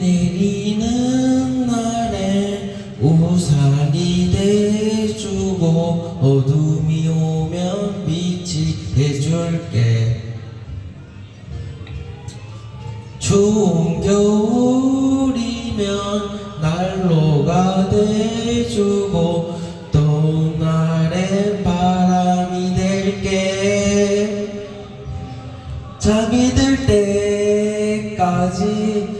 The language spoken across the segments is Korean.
내리는 날에 우산이 돼주고 어둠이 오면 빛이 돼줄게. 추운 겨울이면 난로가 돼주고 더운 날엔 바람이 될게. 잠이 들 때까지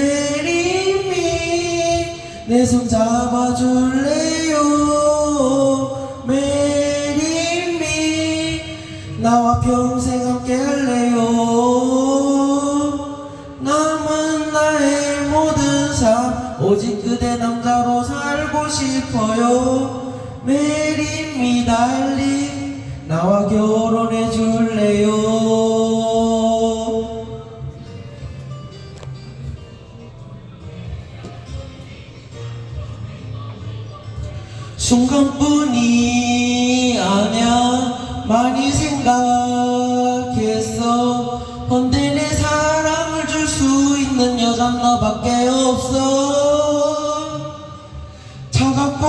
내 손 잡아줄래요? 메리미 나와 평생 함께 할래요? 남은 나의 모든 삶 오직 그대 남자로 살고 싶어요. 메리미 달리 나와 결혼해 줄래요 순간뿐이 아냐 많이 생각했어. 헌데 내 사랑을 줄 수 있는 여잔 너밖에 없어. 차갑고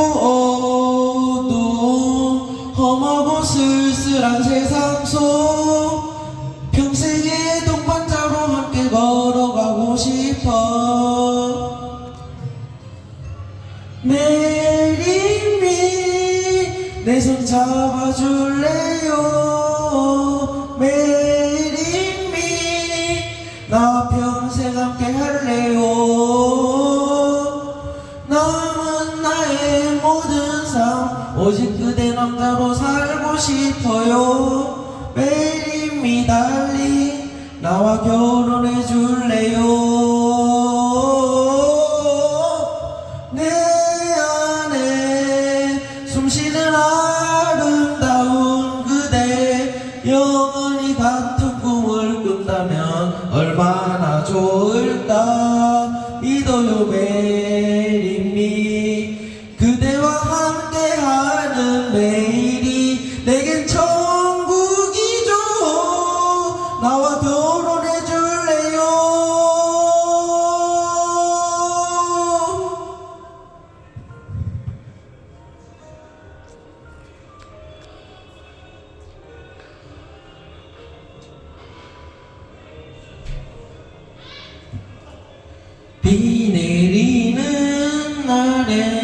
어두운 험하고 쓸쓸한 세상 속 평생의 동반자로 함께 걸어가고 싶어 내 손 잡아줄래요? 메리미 나 평생 함께 할래요? 남은 나의 모든 삶 오직 그대 남자로 살고 싶어요. 메리미 달리. 나와 결혼해 줄래요 꾼다면 얼마나 좋을까? 매 비 내리는 날에